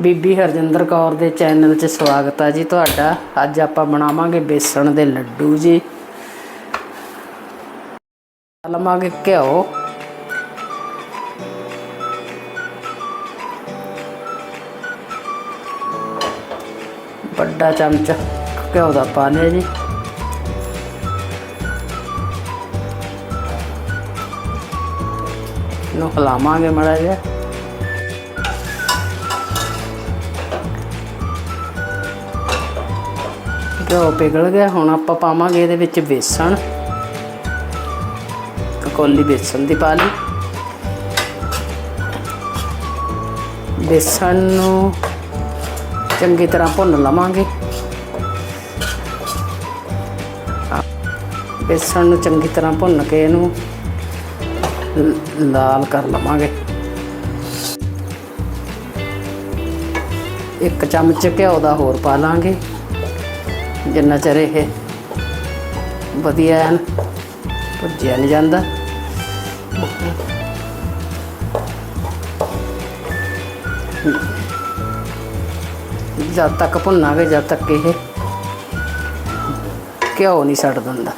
ਬੀਬੀ ਹਰਜਿੰਦਰ ਕੌਰ ਦੇ ਚੈਨਲ 'ਚ ਸਵਾਗਤ ਹੈ ਜੀ ਤੁਹਾਡਾ। ਅੱਜ ਆਪਾਂ ਬਣਾਵਾਂਗੇ ਬੇਸਣ ਦੇ ਲੱਡੂ ਜੀ। ਲਵਾਂਗੇ ਘਿਓ। ਵੱਡਾ ਚਮਚ ਘਿਓ ਦਾ ਪਾ ਲਿਆ ਜੀ। ਨੂੰ ਹਿਲਾਵਾਂਗੇ ਮੜਾ ਜਿਹਾ। ਘਿਓ ਪਿਘਲ ਗਿਆ, ਹੁਣ ਆਪਾਂ ਪਾਵਾਂਗੇ ਇਹਦੇ ਵਿੱਚ ਬੇਸਣ। ਕੋਲੀ ਬੇਸਣ ਦੀ ਪਾ ਲਈ। ਬੇਸਣ ਨੂੰ ਚੰਗੀ ਤਰ੍ਹਾਂ ਭੁੰਨ ਲਵਾਂਗੇ। ਬੇਸਣ ਨੂੰ ਚੰਗੀ ਤਰ੍ਹਾਂ ਭੁੰਨ ਕੇ ਇਹਨੂੰ ਲਾਲ ਕਰ ਲਵਾਂਗੇ। ਇੱਕ ਚਮਚ ਘਿਓ ਦਾ ਹੋਰ ਪਾ ਲਾਂਗੇ। ਜਿੰਨਾ ਚਿਰ ਇਹ ਵਧੀਆ ਐਨ ਭੁੱਜਿਆ ਨਹੀਂ ਜਾਂਦਾ। ਜਦ ਤੱਕ ਭੁੰਨਾਂਗੇ, ਜਦ ਤੱਕ ਇਹ ਘਿਓ ਨਹੀਂ ਛੱਡ ਦਿੰਦਾ।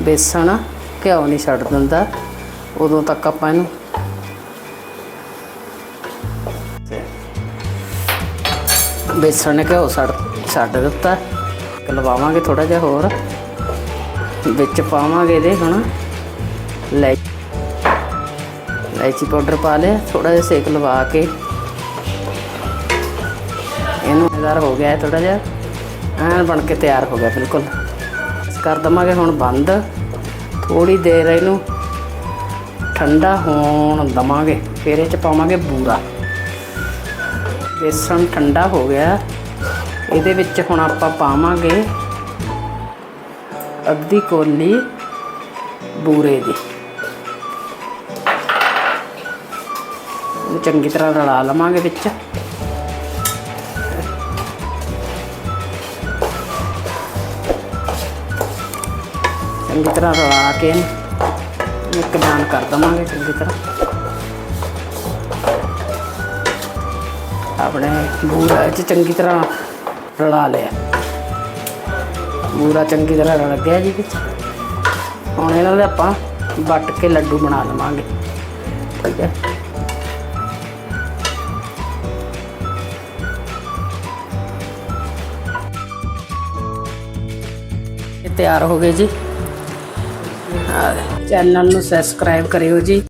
ਬੇਸਣ ਘਿਓ ਨਹੀਂ ਛੱਡ ਦਿੰਦਾ। ਉਦੋਂ ਤੱਕ ਆਪਾਂ ਇਹਨੂੰ ਬੇਸਣ ਨੇ ਘਿਓ ਛੱਡ ਛੱਡ ਦਿੱਤਾ। ਲਵਾਵਾਂਗੇ ਥੋੜਾ ਜਿਹਾ ਹੋਰ। ਵਿੱਚ ਪਾਵਾਂਗੇ ਇਹਦੇ ਹੁਣ। ਲੈ ਇਲਾਇਚੀ ਪਾਊਡਰ ਪਾ ਲਿਆ ਥੋੜਾ ਜਿਹਾ ਸੇਕ ਲਵਾ ਕੇ। ਇਹਨੂੰ ਮਜ਼ੇਦਾਰ ਹੋ ਗਿਆ ਥੋੜਾ ਜਿਹਾ। ਐਨ ਬਣ ਕੇ ਤਿਆਰ ਹੋ ਗਿਆ, ਬਿਲਕੁਲ। ਇਸ ਕਰ ਦਵਾਂਗੇ ਹੁਣ ਬੰਦ। ਥੋੜੀ ਦੇਰ ਇਹਨੂੰ ਠੰਡਾ ਹੋਣ ਦਵਾਂਗੇ। ਫਿਰ ਇਹ ਚ ਪਾਵਾਂਗੇ ਬੂਰਾ। ਬੇਸਣ ਠੰਡਾ ਹੋ ਗਿਆ। ਇਹਦੇ ਵਿੱਚ ਹੁਣ ਆਪਾਂ ਪਾਵਾਂਗੇ ਅੱਧੀ ਕੋਲੀ ਬੂਰੇ ਦੀ। ਚੰਗੀ ਤਰ੍ਹਾਂ ਰਲਾ ਲਵਾਂਗੇ ਵਿੱਚ। ਚੰਗੀ ਤਰ੍ਹਾਂ ਰਲਾ ਕੇ ਇੱਕ ਜਾਨ ਕਰ ਦਵਾਂਗੇ ਚੰਗੀ ਤਰ੍ਹਾਂ। ਆਪਣੇ ਬੂਰਾ ਚ ਚੰਗੀ ਤਰ੍ਹਾਂ ਰਲਾ ਲਿਆ। ਪੂਰਾ ਚੰਗੀ ਤਰ੍ਹਾਂ ਰਲ ਗਿਆ ਜੀ ਵਿੱਚ। ਹੁਣ ਇਹਨਾਂ ਦੇ ਆਪਾਂ ਵੱਟ ਕੇ ਲੱਡੂ ਬਣਾ ਲਵਾਂਗੇ। ਠੀਕ ਹੈ। ਤਿਆਰ ਹੋ ਗਏ ਜੀ। ਚੈਨਲ ਨੂੰ ਸਬਸਕ੍ਰਾਈਬ ਕਰਿਓ ਜੀ।